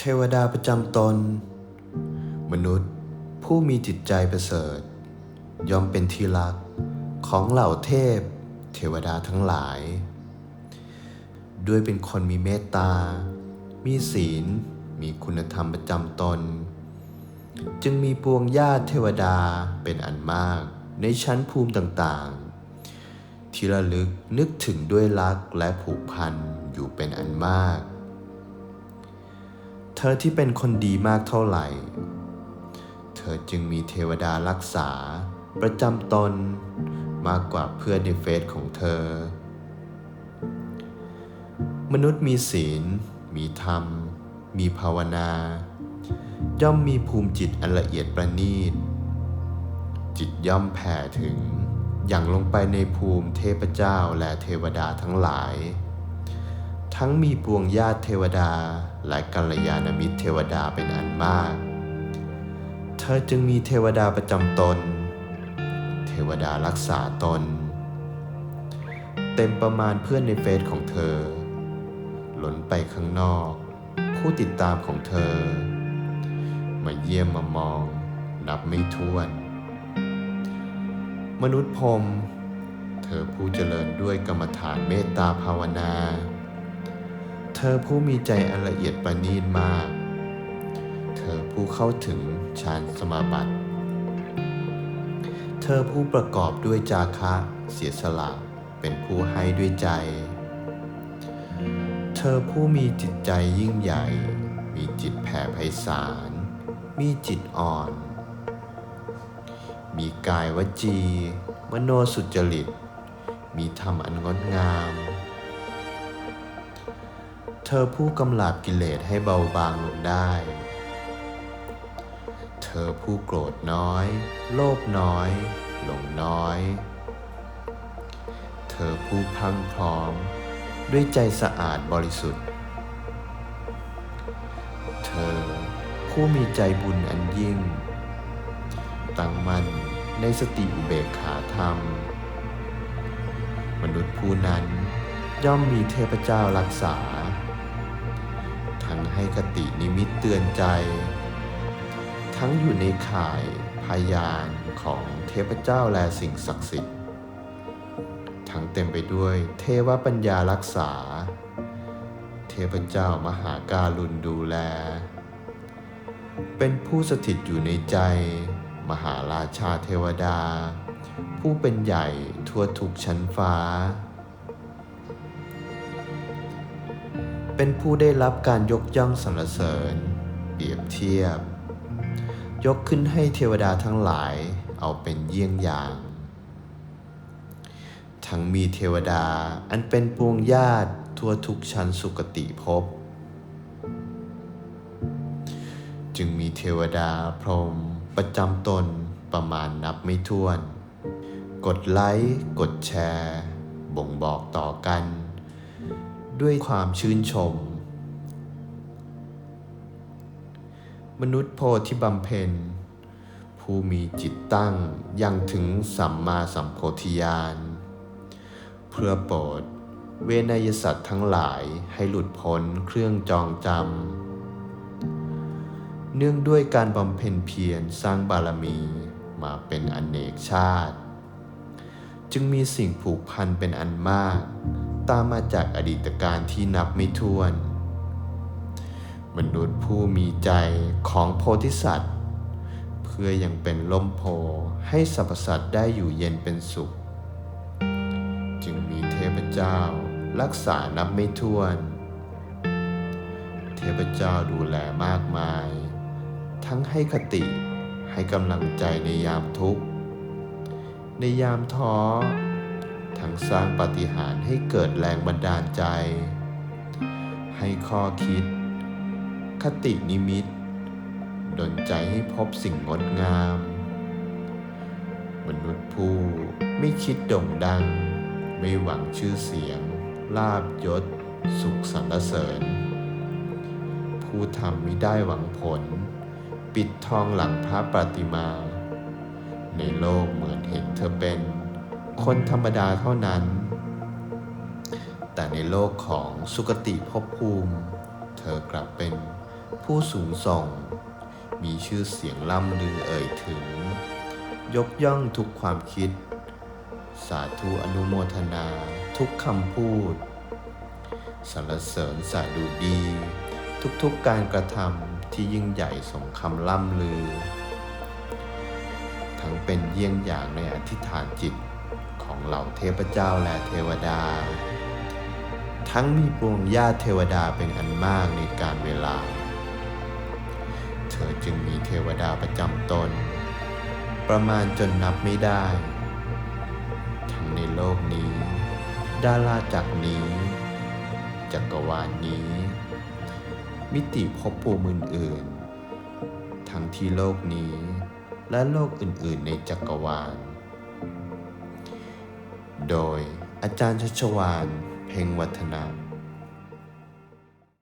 เทวดาประจำตน มนุษย์ผู้มีจิตใจประเสริฐย่อมเป็นที่รักของเหล่าเทพ เทวดาทั้งหลาย ด้วยเป็นคนมีเมตตา มีศีล มีคุณธรรมประจำตน จึงมีปวงญาติเทวดาเป็นอันมากในชั้นภูมิต่างๆ ที่ระลึกนึกถึงด้วยรักและผูกพันอยู่เป็นอันมาก เธอที่เป็นคนดีมากเท่าไหร่ เธอจึงมีเทวดารักษา ประจำตนมากกว่าเพื่อนในเฟซของเธอ มนุษย์มีศีล มีธรรม มีภาวนา ย่อมมีภูมิจิตอันละเอียดประณีต จิตย่อมแผ่ถึงอย่างลงไปในภูมิเทพเจ้าและเทวดาทั้งหลาย ทั้งมีปวงญาติเทวดาและกัลยาณมิตรเทวดาเป็นอันมาก เธอจึงมีเทวดาประจำตน เทวดารักษาตน เต็มประมาณเพื่อนในเฟซของเธอ หล่นไปข้างนอก ผู้ติดตามของเธอ มาเยี่ยมมามอง นับไม่ถ้วน มนุษย์พรมเธอผู้เจริญด้วยกรรมฐานเมตตาภาวนา เธอผู้มีใจอันละเอียดประณีตมาก เธอผู้เข้าถึงฌานสมาบัติ เธอผู้ประกอบด้วยจาคะเสียสละเป็นผู้ให้ด้วยใจ เธอผู้มีจิตใจยิ่งใหญ่ มีจิตแผ่ไพศาล มีจิตอ่อน มีกายวจี มโนสุจริต มีธรรมอันงดงาม เธอผู้กำลับกิเลสให้เบาบางลงได้ เธอผู้โกรธน้อย โลภน้อย หลงน้อย เธอผู้พังพร้อม ด้วยใจสะอาดบริสุทธิ์ เธอผู้มีใจบุญอันยิ่ง ตั้งมั่นในสติอุเบกขาธรรม มนุษย์ผู้นั้นย่อมมีเทพเจ้ารักษา ทั้งให้คตินิมิตเตือนใจ ทั้งอยู่ในข่ายพยานของเทพเจ้าและสิ่งศักดิ์สิทธิ์ ทั้งเต็มไปด้วยเทวปัญญารักษา เทพเจ้ามหาการุณดูแล เป็นผู้สถิตอยู่ในใจ มหาราชาเทวดา ผู้เป็นใหญ่ทั่วทุกชั้นฟ้า เป็นผู้ได้รับการยกย่องสรรเสริญ เปรียบเทียบ ยกขึ้นให้เทวดาทั้งหลายเอาเป็นเยี่ยงอย่าง ทั้งมีเทวดาอันเป็นปวงญาติทั่วทุกชั้นสุคติภพจึงมีเทวดาพรหมประจำตนประมาณนับไม่ถ้วน กดไลค์ กดแชร์ บ่งบอกต่อกัน ด้วยความชื่นชม มนุษย์โพธิบำเพ็ญ ผู้มีจิตตั้งยังถึงสัมมาสัมโพธิญาณ เพื่อโปรดเวนยสัตว์ทั้งหลายให้หลุดพ้นเครื่องจองจำ เนื่องด้วยการบำเพ็ญเพียรสร้างบารมีมาเป็นอนเนกชาติ จึงมีสิ่งผูกพันเป็นอันมาก ตามมาจากอดีตการที่นับไม่ถ้วน มนุษย์ผู้มีใจของโพธิสัตว์ เพื่อยังเป็นล่มโพให้สรรพสัตว์ได้อยู่เย็นเป็นสุข จึงมีเทพเจ้ารักษานับไม่ถ้วน เทพเจ้าดูแลมากมาย ทั้งให้คติให้กำลังใจในยามทุกข์ ในยามท้อ ทั้งสร้างปาฏิหาริย์ให้เกิดแรงบันดาลใจ ให้ข้อคิด คตินิมิตดลใจให้พบสิ่งงดงาม มนุษย์ผู้ไม่คิดโด่งดัง ไม่หวังชื่อเสียง ลาบยศ สุขสรรเสริญ ผู้ทำไม่ได้หวังผล ปิดทองหลังพระประติมา ในโลกเหมือนเห็นเธอเป็น คนธรรมดาเท่านั้น แต่ในโลกของสุคติภพภูมิ เธอกลับเป็นผู้สูงส่ง มีชื่อเสียงล่ำลือเอ่ยถึง ยกย่องทุกความคิด สาธุอนุโมทนาทุกคำพูดสรรเสริญสาดุดี ทุกๆการกระทำที่ยิ่งใหญ่สมคำล่ำลือ ทั้งเป็นเยี่ยงอย่างในอธิษฐานจิต เหล่าเทพเจ้าและเทวดา ทั้งมีปวงญาติเทวดาเป็นอันมากในการเวลา เธอจึงมีเทวดาประจำตน ประมาณจนนับไม่ได้ ทั้งในโลกนี้ ดาราจักรนี้ จักรวาลนี้ มิติภพภูมิอื่นๆทั้งที่โลกนี้และโลกอื่นๆในจักรวาล โดยอาจารย์ชัชวาน เพ็งวัฒนา